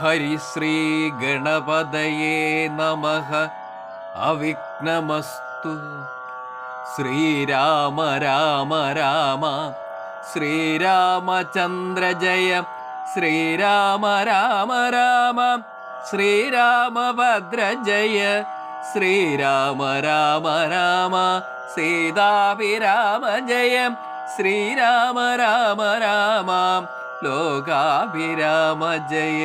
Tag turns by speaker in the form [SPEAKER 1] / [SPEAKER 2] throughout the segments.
[SPEAKER 1] ഹരിശ്രീ ഗണപതയേ നമ അവിഘ്നമസ്തു ശ്രീരാമ രാമ രാമ ശ്രീരാമചന്ദ്ര ജയ ശ്രീരാമ രാമ രാമ ശ്രീരാമഭദ്ര ജയ ശ്രീരാമ രാമ രാമ സീതാഭിരാമ ജയ ശ്രീരാമ രാമ രാമ ലോകാഭിരാമ ജയ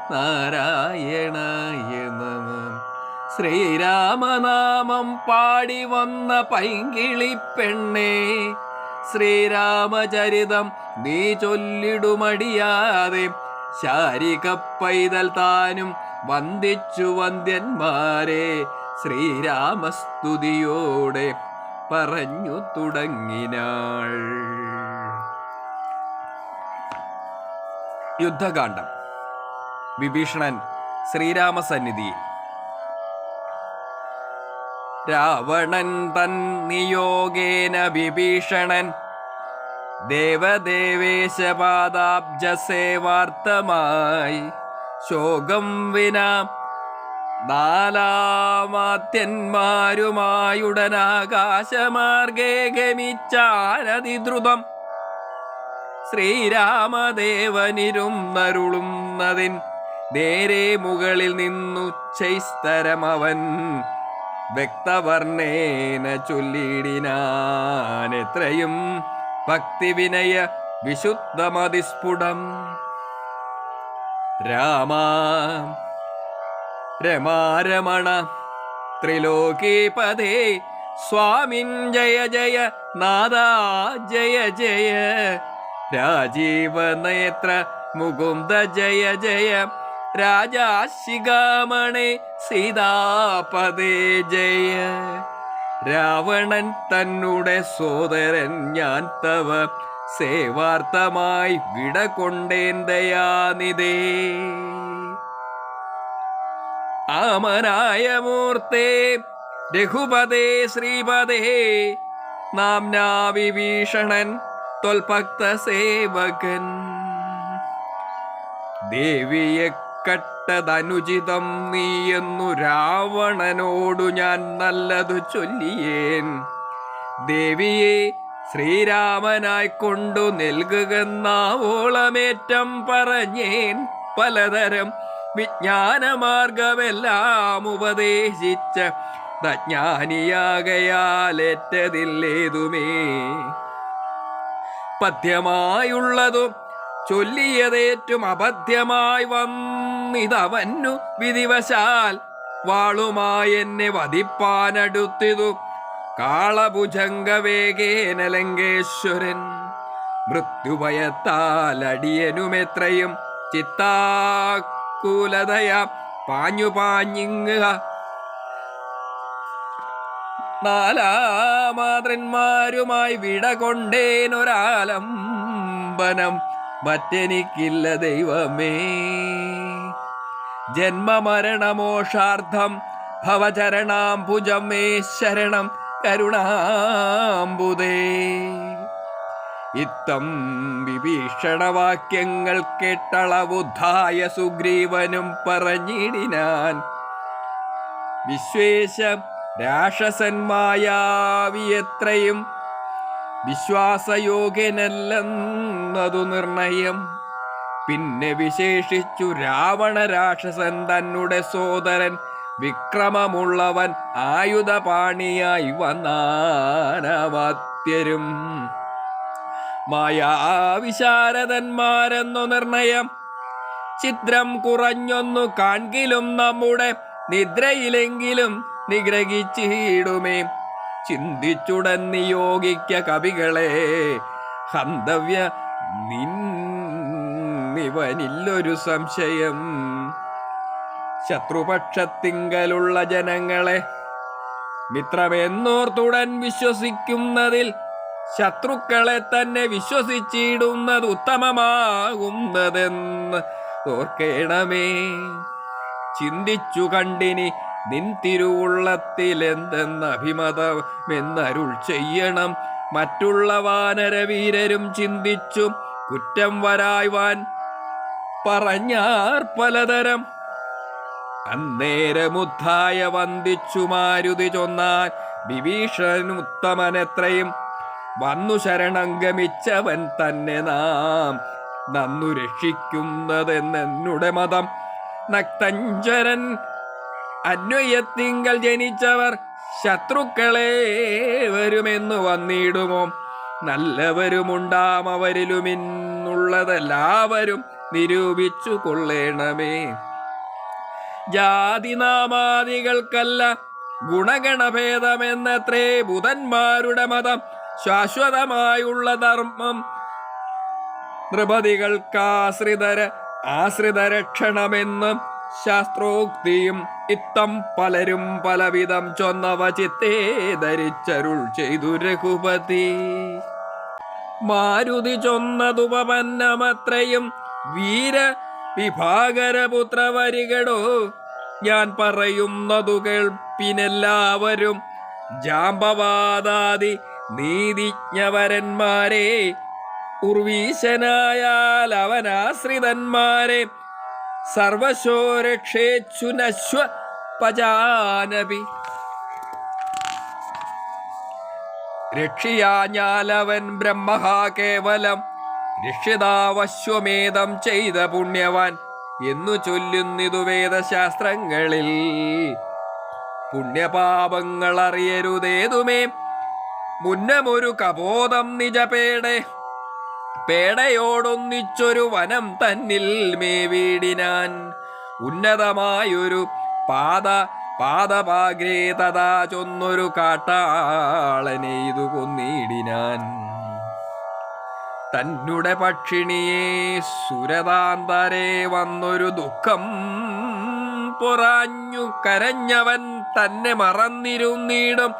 [SPEAKER 1] നാരായണായ നമ ശ്രീരാമനാമം പാടി വന്ന പൈങ്കിളി പെണ്ണേ ശ്രീരാമചരിതം നീ ചൊല്ലിടുമടിയാതെ ശാരിക പൈതൽ താനും വന്ദിച്ചു വന്ദ്യന്മാരെ ശ്രീരാമസ്തുതിയോടെ പറഞ്ഞു തുടങ്ങിനാൾ. യുദ്ധകാന്ഡം. വിഭീഷണൻ ശ്രീരാമസന്നിധിയിൽ രാവണൻ തൻ നിയോഗേന വിഭീഷണൻ. ദേവദേവേശപാദാബ്ജസേവാർത്ഥമായി ശോകം വിന നാലാമാത്യന്മാരുമായുടനാകാശമാർഗേ ഗമിച്ചാനതിദ്രുതം ശ്രീരാമദേവനിരുന്നരുളുന്നതിൻ നേരെ മുകളിൽ നിന്നു ചൈസ്തരമവൻ വ്യക്തവർണേന ചൊല്ലിടിനാൻ എത്രയും ഭക്തിവിനയ വിശുദ്ധമതിസ്ഫുടം. രാമ രമാരമണ ത്രിലോകീപദേ സ്വാമിൻ ജയ ജയ നാദ ജയ ജയ രാജീവനേത്ര മുകുന്ദ ജയ ജയ രാജാശികാമണേ സീതാപദേ ജയ. രാവണൻ തന്നുടെ സോദരൻ ഞാൻ തവ. സേവാർത്ഥമായി വിട കൊണ്ടേൻ ദയാനിതേ ആമനായ മൂർത്തേ രഘുപതേ ശ്രീപതേ. നാംനാ വിഭീഷണൻ തൊൽഭക്ത സേവകൻ ദേവിയെ കട്ടതനുചിതം നീയെന്നു രാവണനോടു ഞാൻ നല്ലതു ചൊല്ലിയേൻ. ദേവിയെ ശ്രീരാമനായിക്കൊണ്ടു നൽകുകെന്നാവോളമേറ്റം പറഞ്ഞേൻ. പലതരം വിജ്ഞാനമാർഗമെല്ലാം ഉപദേശിച്ച തജ്ഞാനിയാകയാലേറ്റതില്ലേതുമേ പദ്യമായുള്ളതും ചൊല്ലിയതേറ്റും അബദ്ധ്യമായി വന്നിതവന്നു വിധിവശാൽ വാളുമായി എന്നെ വധിപ്പാനടുത്തിതു. കാളഭുജംഗവേഗേന ലങ്കേശ്വരൻ മൃത്യുഭയത്താൽ അടിയനുമെത്രയും ചിത്താക്കുലതയ പാഞ്ഞു പാഞ്ഞിങ്ങുക നാലാമാതൃന്മാരുമായി വിട കൊണ്ടേനൊരാലംബനം മറ്റെനിക്കില്ല ദൈവമേ. ജന്മമരണമോഷാർത്ഥം ഭവചരണാംബുജം മേ ശരണം കരുണാംബുദേ. ഇത്തം വിഭീഷണവാക്യങ്ങൾ കേട്ടളവുദ്ധായ സുഗ്രീവനും പറഞ്ഞിടിനാൻ. വിശ്വേശ രാക്ഷസന്മായാവി എത്രയും വിശ്വാസയോഗ്യനല്ലെന്നതു നിർണയം. പിന്നെ വിശേഷിച്ചു രാവണ രാക്ഷസൻ തന്നെ സോദരൻ വിക്രമമുള്ളവൻ ആയുധപാണിയായി വന്നാനവാത്യരും മായാവിശാരദന്മാരെന്നു നിർണയം. ചിത്രം കുറഞ്ഞൊന്നു കാൺകിലും നമ്മുടെ നിദ്രയിലെങ്കിലും നിഗ്രഹിച്ചിടുമേ. ചിന്തിച്ചുടൻ നിയോഗിക്ക കവികളെ. ഹന്തവ്യ നിന്നിവനില്ലൊരു സംശയം. ശത്രുപക്ഷത്തിങ്കലുള്ള ജനങ്ങളെ മിത്രമെന്നോർത്തുടൻ വിശ്വസിക്കുന്നതിൽ ശത്രുക്കളെ തന്നെ വിശ്വസിച്ചിടുന്നത് ഉത്തമമാകുന്നതെന്ന് ഓർക്കേണമേ. ചിന്തിച്ചു കണ്ടിനി നിൻ തിരുവുള്ളത്തിലെന്തെന്നഭിമതമെന്നരുൾ ചെയ്യണം. മറ്റുള്ള വാനരവീരരും ചിന്തിച്ചു കുറ്റം വരായ്വാൻ പറഞ്ഞാർ പലതരം. അന്നേരമുദ്ധായ വന്ദിച്ചു മാരുതി ചൊന്നാൽ വിഭീഷണനുത്തമനെത്രയും. വന്നു ശരണം ഗമിച്ചവൻ തന്നെ നാം നന്നു രക്ഷിക്കുന്നതെന്നെന്നുടെ മതം. നക്തഞ്ചരൻ അന്വയത്തിങ്കൽ ജനിച്ചവർ ശത്രുക്കളെ വരുമെന്ന് വന്നിടുമോ? നല്ലവരുമുണ്ടാം അവരിലുമിന്നുള്ളതെല്ലാവരും നിരൂപിച്ചു കൊള്ളേണമേ. ജാതിനാമാദികൾക്കല്ല ഗുണഗണഭേദമെന്നത്രേ ബുധന്മാരുടെ മതം ശാശ്വതമായുള്ള ധർമ്മം. നൃപതികൾക്കാശ്രിതര ആശ്രിതരക്ഷണമെന്നും ശാസ്ത്രോക്തിയും ഇത്തം പലരും പലവിധം ചൊന്നവ ചിത്തേ ധരിച്ചരുൾ ചെയ്തു രഘുപതി. മാരുതി ചൊന്നതുപന്നമത്രയും വീര വിഭാകരപുത്രവരികടോ ഞാൻ പറയുന്നതു കേൾപ്പിനെല്ലാവരും ജാമ്പവാദാദി നീതിജ്ഞവരന്മാരെ ഉർവീശനായാൽ അവനാശ്രിതന്മാരെ സർവശോ രക്ഷേച്ചു നശ്വ പജാനപി രക്ഷിയാഞ്ഞാലവൻ ബ്രഹ്മഹാ കേവലം രക്ഷിതാവശ്വമേധം ചെയ്ത പുണ്യവാൻ എന്നു ചൊല്ലുന്നിതു വേദശാസ്ത്രങ്ങളിൽ. പുണ്യപാപങ്ങൾ അറിയരുതേതുമേ മുന്നമൊരു കബോധം നിജപേടെ പേടയോടൊന്നിച്ചൊരു വനം തന്നിൽ മേവീടിനാൻ ഉന്നതമായൊരു പാത പാതപാഗ്രേ തഥാ ചൊന്നൊരു കാട്ടാളനെ ഇതു കൊന്നിടിനാൻ. തന്നുടെ പക്ഷിണിയെ സുരതാന്തരെ വന്നൊരു ദുഃഖം പൊറാഞ്ഞു കരഞ്ഞവൻ തന്നെ മറന്നിരുന്നിടും.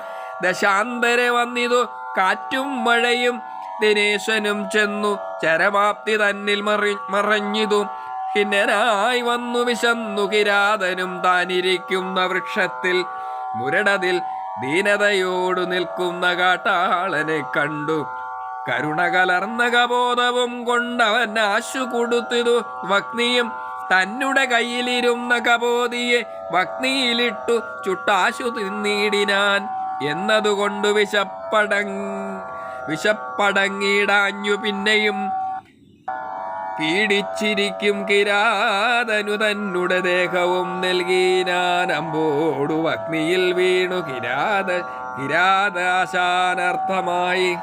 [SPEAKER 1] ദശാന്തരെ വന്നിതു കാറ്റും മഴയും. ദിനേശനും ചെന്നു ചരമാപ്തി തന്നിൽ മറി മറഞ്ഞിതു. ഖിന്നനായി വന്നു വിശന്നു കിരാതനും താനിരിക്കുന്ന വൃക്ഷത്തിൽ. മുരടതിൽ ദീനതയോടു നിൽക്കുന്ന കാട്ടാളനെ കണ്ടു. കരുണ കലർന്ന കബോധവും കൊണ്ടവൻ ആശു കൊടുത്തിതു. വഗ്നിയും തന്നുടെ കയ്യിലിരുന്ന കബോധിയെ വഗ്നിയിലിട്ടു. ചുട്ടാശു തിന്നിടിനാൻ എന്നതുകൊണ്ട് വിശപ്പടങ് വിശപ്പടങ്ങിടാഞ്ഞു പിന്നെയും പീഡിച്ചിരിക്കും കിരാതനു തന്നുടെ ദേഹവും നൽകിനാൻ അമ്പോടു അഗ്നിയിൽ വീണു കിരാത കിരാതാശാനർത്ഥമായി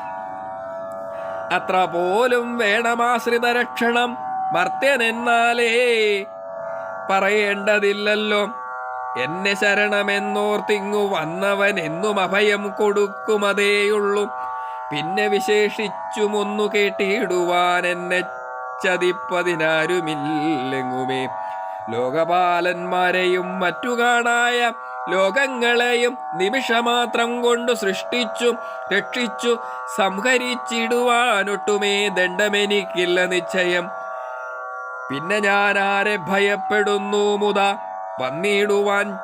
[SPEAKER 1] അത്ര പോലും വേണമാശ്രിത രക്ഷണം ഭർത്തനെന്നാലേ പറയേണ്ടതില്ലല്ലോ. എന്നെ ശരണമെന്നോർത്തിങ്ങു വന്നവൻ എന്നും അഭയം കൊടുക്കുമതേയുള്ളൂ. പിന്നെ വിശേഷിച്ചുമൊന്നു കേട്ടിടുവാൻ എന്നെ ചതിപ്പതിനാരുമില്ലെങ്ങുമേ ലോകപാലന്മാരെയും മറ്റു കാണായ ലോകങ്ങളെയും നിമിഷമാത്രം കൊണ്ട് സൃഷ്ടിച്ചു രക്ഷിച്ചു സംഹരിച്ചിടുവാനൊട്ടുമേ ദണ്ഡമെനിക്കില്ല നിശ്ചയം. പിന്നെ ഞാൻ ആരെ ഭയപ്പെടുന്നു മുത? വന്നിടുവാൻ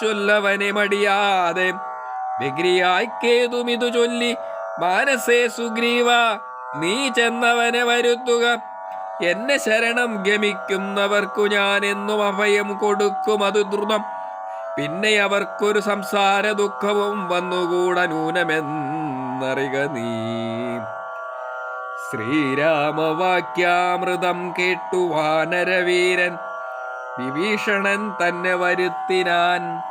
[SPEAKER 1] ചൊല്ലവനെ മടിയാതെ. വിഗ്രിയായിക്കേതും ഇതു ചൊല്ലി? മാനസേ സുഗ്രീവ നീ ചെന്നവനെ വരുത്തുക. എന്നെ ശരണം ഗമിക്കുന്നവർക്കു ഞാൻ എന്നും അഭയം കൊടുക്കും അത് ദ്രുതം. പിന്നെ അവർക്കൊരു സംസാര ദുഃഖവും വന്നുകൂട നൂനമെന്നറിക നീ. ശ്രീരാമവാക്യാമൃതം കേട്ടു വാനരവീരൻ വിഭീഷണൻ തന്നെ വരുത്തിനാൻ.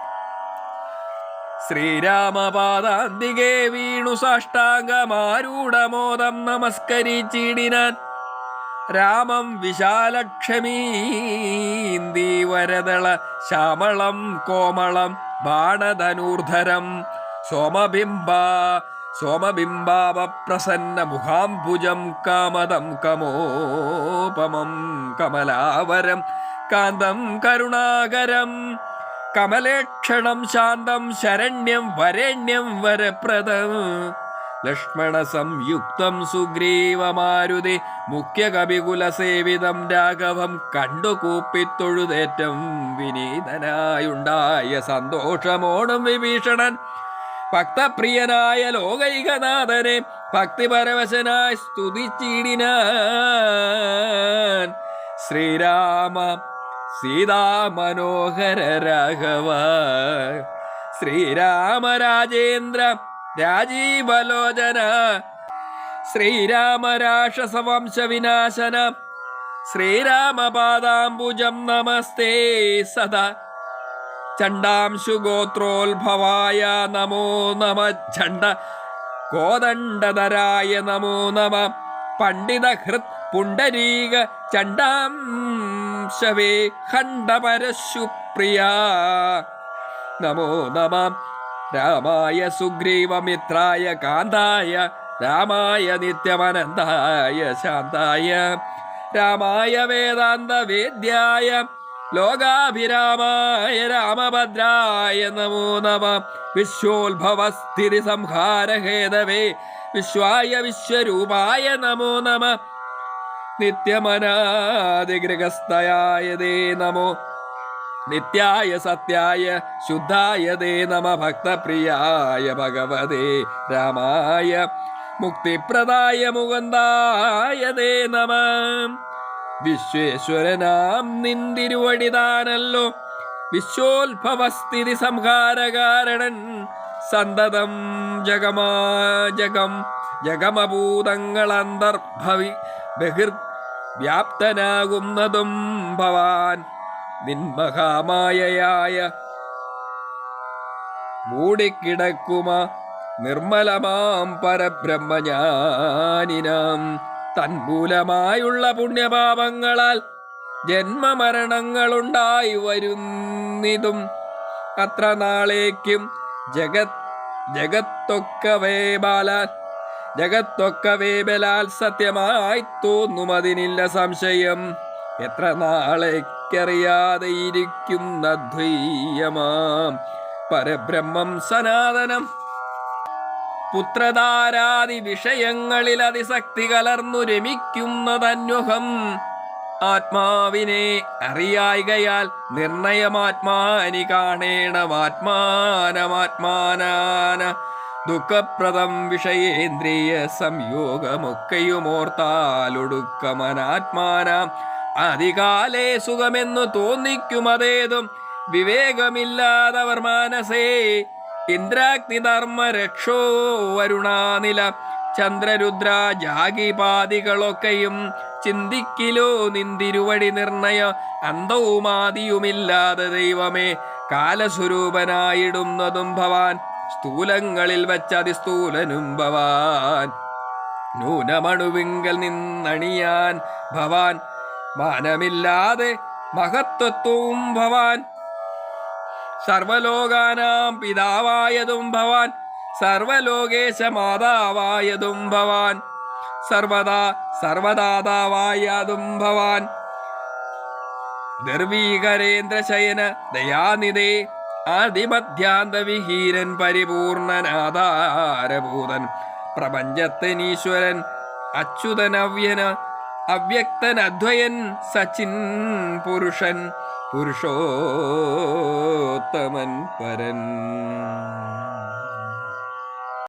[SPEAKER 1] ശ്രീരാമപാദാന്തികെ വീണു സാഷ്ടാംഗമാരൂഢമോദം നമസ്കരിച്ചിടിനാൻ. രാമം വിശാലക്ഷമീന്തി വരതള ശ്യാമളം കോമളം ബാണധനൂർധരം. സോമബിംബ സോമബിംബാവപ്രസന്ന മുഖാംബുജം കാമദം കമോപമം കമലാവരം കാന്തം കരുണാകരം. കമലേക്ഷണം ശാന്തം ശരണ്യം വരണ്യം ലക്ഷ്മണ സംയുക്തം സുഗ്രീവമാരുതി മുഖ്യ കവികുലസേവിതം രാഘവം കണ്ടു കൂപ്പിത്തൊഴുതേറ്റം വിനീതനായുണ്ടായ സന്തോഷമോണം വിഭീഷണൻ. ഭക്തപ്രിയനായ ലോകൈകനാഥനെ ഭക്തിപരവശനായി സ്തുതിച്ചിടിനാൻ. ശ്രീരാമ സീതാമനോഹര രാഘവ ശ്രീരാമരാജേന്ദ്ര രാജീവലോചന. ശ്രീരാമരാക്ഷസവംശവിനാശന. ശ്രീരാമപാദാംബുജം നമസ്തേ സദാ. ചണ്ടാംശുഗോത്രോത്ഭവായ നമോ നമ ചണ്ട കോദണ്ഡതരായ നമോ നമ. പണ്ഡിതഹൃത് പുണ്ടരീക ചണ്ടാംശവേ ഖണ്ഡപരശുപ്രിയ. നമോ നമ. രാമായ സുഗ്രീവമിത്രായ കാന്തായ രാമായ നിത്യമനന്തായ ശാന്തായ രാമായ വേദാന്ത വേദ്യായ ലോകാഭിരാമായ രാമഭദ്രായ നമോ നമ. വിശ്വോത്ഭവ സ്ഥിതി സംഹാരഹേതവേ വിശ്വായ വിശ്വരൂപായ നമോ നമ. നിത്യമനാദിഗൃഹസ്ഥയായ നമോ. നിത്യായ സത്യായ ശുദ്ധായ ദേ നമ ഭക്തപ്രിയായ ഭഗവതേ രാമായ മുക്തിപ്രദായ മുകുന്ദായ ദേ നമ. വിശ്വേശ്വരനാം നിന്തിരുവടിതാനല്ലോ. വിശ്വോത്ഭവസ്ഥിതി സംഹാരകാരണൻ സന്തതം ജഗമാ ജഗം ജഗമഭൂതങ്ങളന്തർഭവി ബഹിർ വ്യാപ്തനാകുന്നതും ഭവാൻ നിന്മഹാമായയായ മൂടിക്കിടക്കുമ നിർമ്മലമാം പരബ്രഹ്മജ്ഞാനിനാം. തന്മൂലമായുള്ള പുണ്യപാപങ്ങളാൽ ജന്മമരണങ്ങളുണ്ടായി വരുന്നിതും. അത്ര നാളേക്കും ജഗത് ജഗത്തൊക്കവേ ബാലാൽ ജഗത്തൊക്കവേ ബലാൽ സത്യമായി തോന്നുമതിനില്ല സംശയം. എത്ര നാളേക്കറിയാതെ ഇരിക്കുന്ന ദ്വൈയമാം പരബ്രഹ്മം സനാതനം. പുത്രധാരാദി വിഷയങ്ങളിൽ അതിശക്തി കലർന്നു രമിക്കുന്നതന്വഹം. ആത്മാവിനെ അറിയായികയാൽ നിർണയമാത്മാനി കാണേണമാത്മാനമാത്മാനാന. ദുഃഖപ്രദം വിഷയേന്ദ്രിയ സംയോഗമൊക്കെയുമോർത്താലൊടുക്കമനാത്മാനാം അതികാലേ സുഖമെന്നു തോന്നിക്കുമതേതും വിവേകമില്ലാതവർ മാനസേ. ഇന്ദ്രാഗ്നിധർമ്മ രക്ഷോ വരുണാനില. ചന്ദ്രരുദ്ര ജാഗിപാദികളൊക്കെയും ചിന്തിക്കിലോ നിന്തിരുവടി നിർണയ അന്തവുമാതിയുമില്ലാതെ ദൈവമേ കാലസ്വരൂപനായിടുന്നതും ഭവാൻ സ്ഥൂലങ്ങളിൽ വച്ചതിസ്ഥൂലനും ഭവാൻ. നൂനമണുവിങ്കൽ നിന്നണിയാൻ ഭവാൻ മാനമില്ലാതെ മഹത്വത്വവും ഭവാൻ. സർവലോകാനാം പിതാവായതും ഭവാൻ. സർവലോകേശ മാതാവായതും ഭവാൻ. സർവദാ സർവദാതാവായതും ഭവാൻ. നിർവീകരേന്ദ്രശയന ദയാനിതേ ആദിമധ്യാന്തവിഹീരൻ പരിപൂർണനാധാരഭൂതൻ. പ്രപഞ്ചത്തിനീശ്വരൻ അച്യുതനവ്യന അവ്യക്തൻ അദ്വയൻ സച്ചിൻ പുരുഷൻ പുരുഷോത്തമൻ പരൻ.